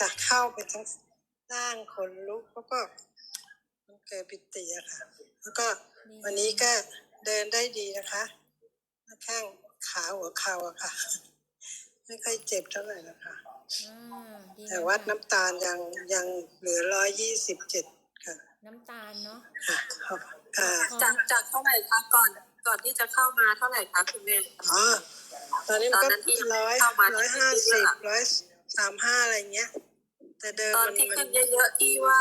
จะเข้าไปทั้งร่างขนลุกแล้วก็มันเกิดปิติอะค่ะ แล้วก็วันนี้ก็เดินได้ดีนะคะหน้าข้างขาหัวเข่าอะค่ะ ไม่ค่อยเจ็บเท่าไหร่นะคะอ่าดีแต่งามวัดค่ะน้ำตาลยังยังเหลือร้อยยี่สิบเจ็ดค่ะ น้ำตาลเนาะค่ะขอบค่ะจากจากเท่าไหร่คะก่อนก่อนที่จะเข้ามาเท่าไหร่คะคุณแม่อ๋อตอนนี้มันก็ตอนนั้นที่ร้อยเข้ามาร้อยที่ห้าที่สิบอะร้อยสามห้าอะไรเงี้ย แต่เดิมตอนมันที่มันขึ้นเยอะๆที่ว่า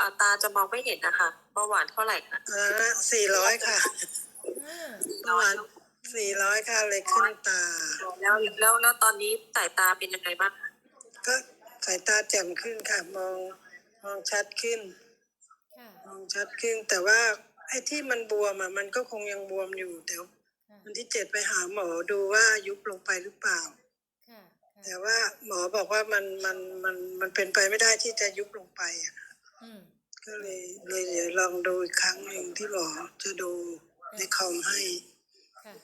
อ่าตาจะมองไม่เห็นนะคะเบาหวานเท่าไหร่คะสี่ร้อยค่ะอ่าประมาณสี่ร้อยค่ะเลยขึ้นตา แล้วแล้วแล้วตอนนี้สายตาเป็นยังไงบ้างคะก็สายตาแจ่มขึ้นค่ะมองมองชัดขึ้นค่ะมองชัดขึ้น แต่ว่าไอ้ที่มันบวมอะมันก็คงยังบวมอยู่เดี๋ยวค่ะวันที่เจ็ดไปหาหมอดูว่ายุบลงไปหรือเปล่าค่ะค่ะ แต่ว่าหมอบอกว่ามันมันมันมันเป็นไปไม่ได้ที่จะยุบลงไปอะอืมก็เลยเลยเดี๋ยวลองดูอีกครั้งหนึ่งที่หมอจะดูในคอมให้ค่ะ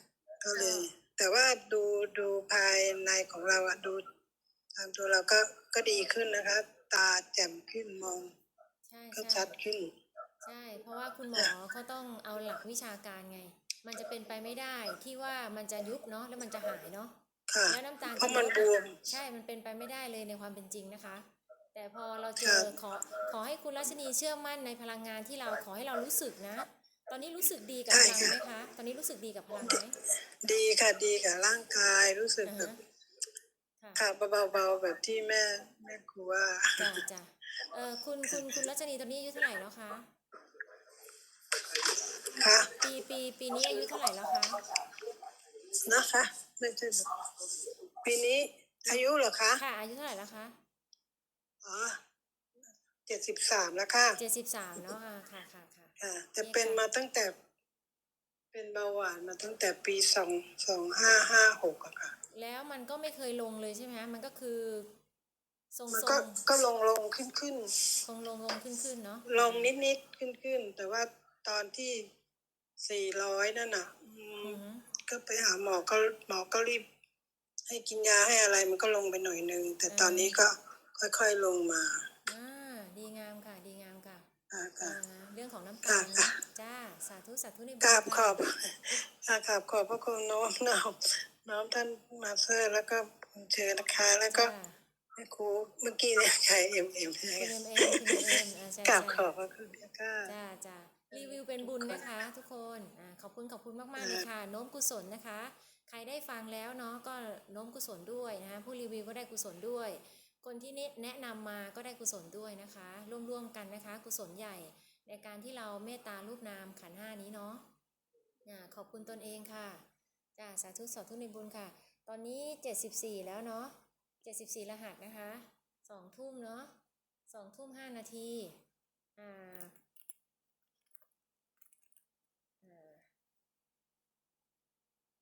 ก็เลย แต่ว่าดูดูภายในของเราอะดูตามตัวเราก็ก็ดีขึ้นนะคะตาแจ่มขึ้นมองใช่ก็ใช่ชัดขึ้น ใช่ เพราะว่าคุณหมอเขาต้องเอาหลักวิชาการไง มันจะเป็นไปไม่ได้ที่ว่ามันจะยุบเนาะแล้วมันจะหายเนาะ ค่ะแล้วน้ำตาลเพราะมันบวมใช่มันเป็นไปไม่ได้เลยในความเป็นจริงนะคะ แต่พอเราเจครัอบขอขอให้คุณรัชนีเชื่อมั่นในพลังงานที่เราขอให้เรารู้สึกนะ ตอนนี้รู้สึกดีกับพลังไหมคะ ตอนนี้รู้สึกดีกับพลังไหมดีค่ะดีกับร่างกายรู้สึกอ่าแบฮะบค่ะค่ะเบาๆแบบที่แม่แม่ครูว่าจ้ะจ้ะเออคุณคุณคุณรัชนีตอนนี้อายุเท่าไหร่แล้วคะค่ะปีปีปีนี้อายุเท่าไหร่แล้วคะนะคะ ไม่ใช่ปีนี้อายุเหรอคะ ค่ะ อายุเท่าไหร่แล้วคะอ๋อเจ็ดสิบสามแล้วค่ะเจ็ดสิบสามเนาะอ่าค่ะค่ะค่ะค่ะแต่เป็นมาตั้งแต่ เป็นเบาหวานมาตั้งแต่ปีสองสองห้าห้าหกอะค่ะ แล้วมันก็ไม่เคยลงเลยใช่ไหมคะมันก็คือทรงมันทรก็งก็ลงลงขึ้นขึ้นคงลงลงขึ้นขึ้นเนาะลงนิดนิดขึ้นขึ้นแต่ว่าตอนที่สี่ร้อยนั่นน่ะอืมอือฮึ ก็ไปหาหมอก็หมอก็รีบ ให้กินยาให้อะไรมันก็ลงไปหน่อยนึง แต่ตอนนี้ก็ค่อยๆลงมาอ่าดีงามค่ะ ดีงามค่ะอ่าอ่าค่ะเรื่องของน้ำค่ะตาลค่ะนะจ้าสาธุสาธุในบุญกราบขค่ะอบค่ะกราบขอบพระคุณน้อมน้อมน้อมท่านมาสเตอร์แล้วก็คุณเชิญนะคะแล้วก็จ้าแม่ครูเมื่อกี้เนี่ยใครเอ็มเอ็มคุณเอ็มเอ็มคุณเอ็มอ่าใช่กราบใช่ขอบพระคุณค่ะจ้าจ้า รีวิวเป็นบุญนะคะ ทุกคนอ่าขอบคุณขอบคุณมากๆเลยค่ะ โน้มกุศลนะคะ ใครได้ฟังแล้วเนาะก็โน้มกุศลด้วยนะคะผู้รีวิวก็ได้กุศลด้วย คนที่แนะนำมาก็ได้กุศลด้วยนะคะ ร่วมๆกันนะคะ กุศลใหญ่ในการที่เราเมตตารูปนามขันธ์ห้านี้เนาะอ่าขอบคุณตนเองค่ะจ้าสาธุสาธุในบุญค่ะ ตอนนี้ 74 แล้วเนาะ74 รหัสนะคะสองทุ่มเนาะสองทุ่มห้านาทีอ่าอ่า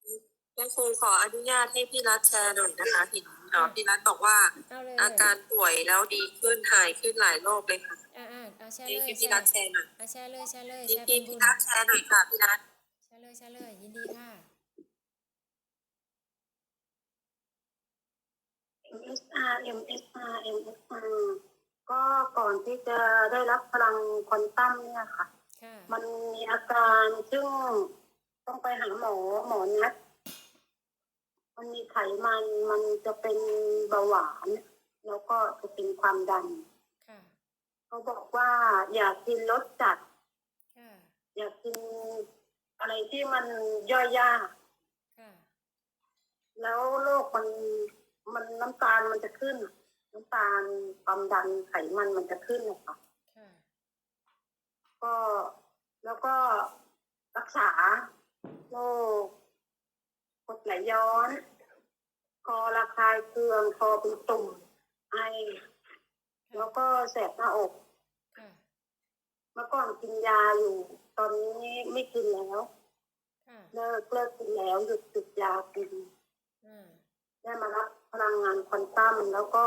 แม่ ครูขออนุญาตให้พี่รัฐแชร์หน่อยนะคะเห็นเอ่อพี่รัฐบอกว่าเอาเลยอาการป่วยแล้วดีขึ้นหายขึ้นหลายโรคเลยค่ะอ่าอ่าเอาแชร์นี่เลยพี่แชพี่รัฐร์แชร์หน่อยอะแชร์เลยแชร์เลยพี่แชร์เป็พี่นบุพี่ญรัฐแชร์หน่อยค่ะพี่รัฐแชร์เลยแชร์เลยยินดีค่ะ MSR MSR MSR ก็ก่อนที่จะได้รับพลังควอนตัมเนี่ยค่ะ ค่ะมันมีอาการซึ่งต้องไปหาหมอหมอนัด มันมีไขมันมันจะเป็นเบาหวาน แล้วก็จะเป็นความดันค่ะเขาบอกว่าอย่ากินรสจัดค่ะอย่ากินอะไรที่มันย่อยยากค่ะแล้วโรคมันมันน้ำตาลมันจะขึ้น น้ำตาลความดันไขมันมันจะขึ้นนะคะค่ะก็แล้วก็รักษาโรค กรดไหลย้อน คอระคายเคือง คอเป็นตุ่ม ไอ แล้วก็แสบหน้าอกค่ะเมื่อก่อนกินยาอยู่ ตอนนี้ไม่กินแล้วค่ะเลิกเลิกกินแล้วหยุดติดยากินอ่าได้มารับพลังงานควอนตัมแล้วก็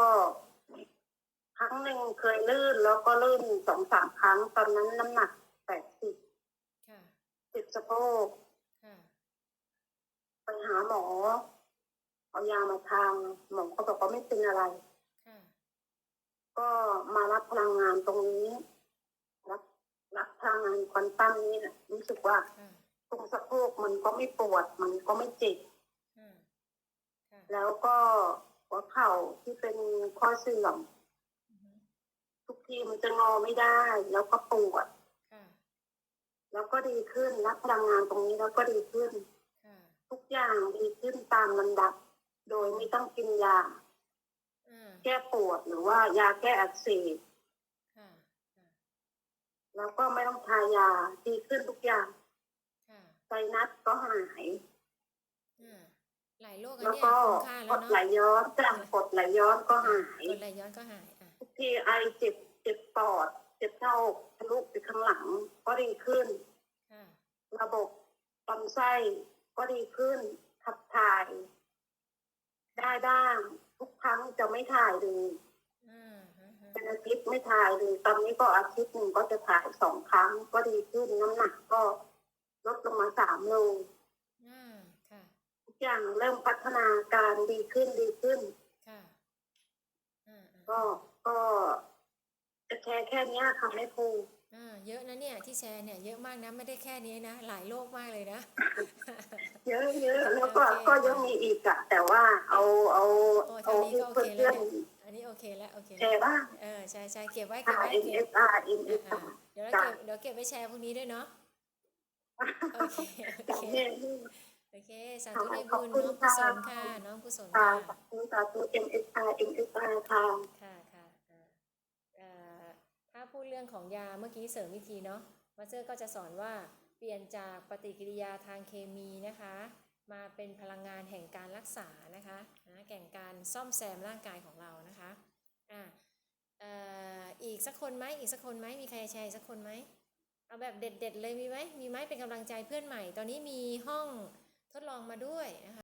ครั้งหนึ่งเคยลื่นแล้วก็ลื่นสองสามครั้งตอนนั้นน้ำหนักแปดสิบค่ะติดสะโพกค่ะ ไปหาหมอ เอายามาทางหมอก็บอกว่าไม่เป็นอะไรค่ะรับพลังงานตรงนี้ รับรับพลังงานควอนตัมนี่นะรู้สึกว่าค่ะตรงสะโพกมันก็ไม่ปวด มันก็ไม่เจ็บค่ะค่ะแล้วก็หัวเข่าที่เป็นข้อเสื่อมอือฮึทุกทีมันจะงอไม่ได้ แล้วก็ปวดค่ะแล้วก็ดีขึ้นรับพลังงานตรงนี้แล้วก็ดีขึ้นค่ะทุก อย่างดีขึ้นตามลำดับ โดยไม่ต้องกินยาอ่าแก้ปวดหรือว่ายาแก้อักเสบค่ะค่ะแล้วก็ไม่ต้องทายาดีขึ้นทุกอย่างค่ะไซนัสก็หายอ่าหลายโรคอันแล้วเนี้ยก็คุ้มค่ากแล้วดไหลเนาะย้อนกลังกดไหลย้อนก็หายกดไหลย้อนก็หายอะทุกทีไอเจ็บเจ็บปอด เจ็บเท้าอกทะลุไปข้างหลังก็ดีขึ้นค่ะระบบลำไส้ ก็ดีขึ้นขับถ่าย ได้บ้าง ทุกครั้งจะไม่ถ่ายเลยอ่าฮะฮะเป็นอาทิตย์ไม่ถ่ายเลยตอนนี้ก็อาทิตย์หนึ่งก็จะถ่ายสองครั้ง ก็ดีขึ้นน้ำหนักก็ลดลงมาสามโลอ่าค่ะทุกอย่างเริ่มพัฒนาการดีขึ้นดีขึ้นค่ะอ่าอ่าก็ก็จะแค่แค่เนี้ยค่ะไม่พูดอ่า เยอะนะเนี่ยที่แชร์เนี่ยเยอะมากนะไม่ได้แค่นี้นะหลายโรคมากเลยนะ เยอะเยอะแล้วก็โอเคก็ยังมีอีกอะแต่ว่าเอาเอาโอ้เอาเท่านี้ที่ก็โอเพื่เคอนแล้วเพื่อนเนี่ยอันนี้โอเคแล้วโอเคแชแล้วร์บ้างเออใช่ใช่เก็บไว้เก็บค่ะไว้เก็บ NSR อ่า NSR อ่าเดี๋ยวเราจ้ะเก็บเดี๋ยวเก็บไว้แชร์พวกนี้ด้วยเนาะโอเคโอจ้ะเคเนี่ยโอเคสาธุในขอบบุญคุณน้องกุศลค่ะค่ะน้องกุศลค่ะค่ะขอบคุณสาธุ MSR MSR ค่ะ ค่ะค่ะอ่าเอ่อถ้าพู ดเรื่องของยาเมื่อกี้เสริมวิธีเนาะมาสเตอร์ก็จะสอนว่าเปลี่ยนจากปฏิกิริยาทางเคมีนะคะ มาเป็นพลังงานแห่งการรักษานะคะนะแก่งการซ่อมแซมร่างกายของเรานะคะอ่าอีกสักคนไหมอีกสักคนไหมมีใครแชร์อีกสักคนไหมเอาแบบเด็ดๆเลยมีไหมมีไหมเป็นกำลังใจเพื่อนใหม่ ตอนนี้มีห้องทดลองมาด้วยนะคะ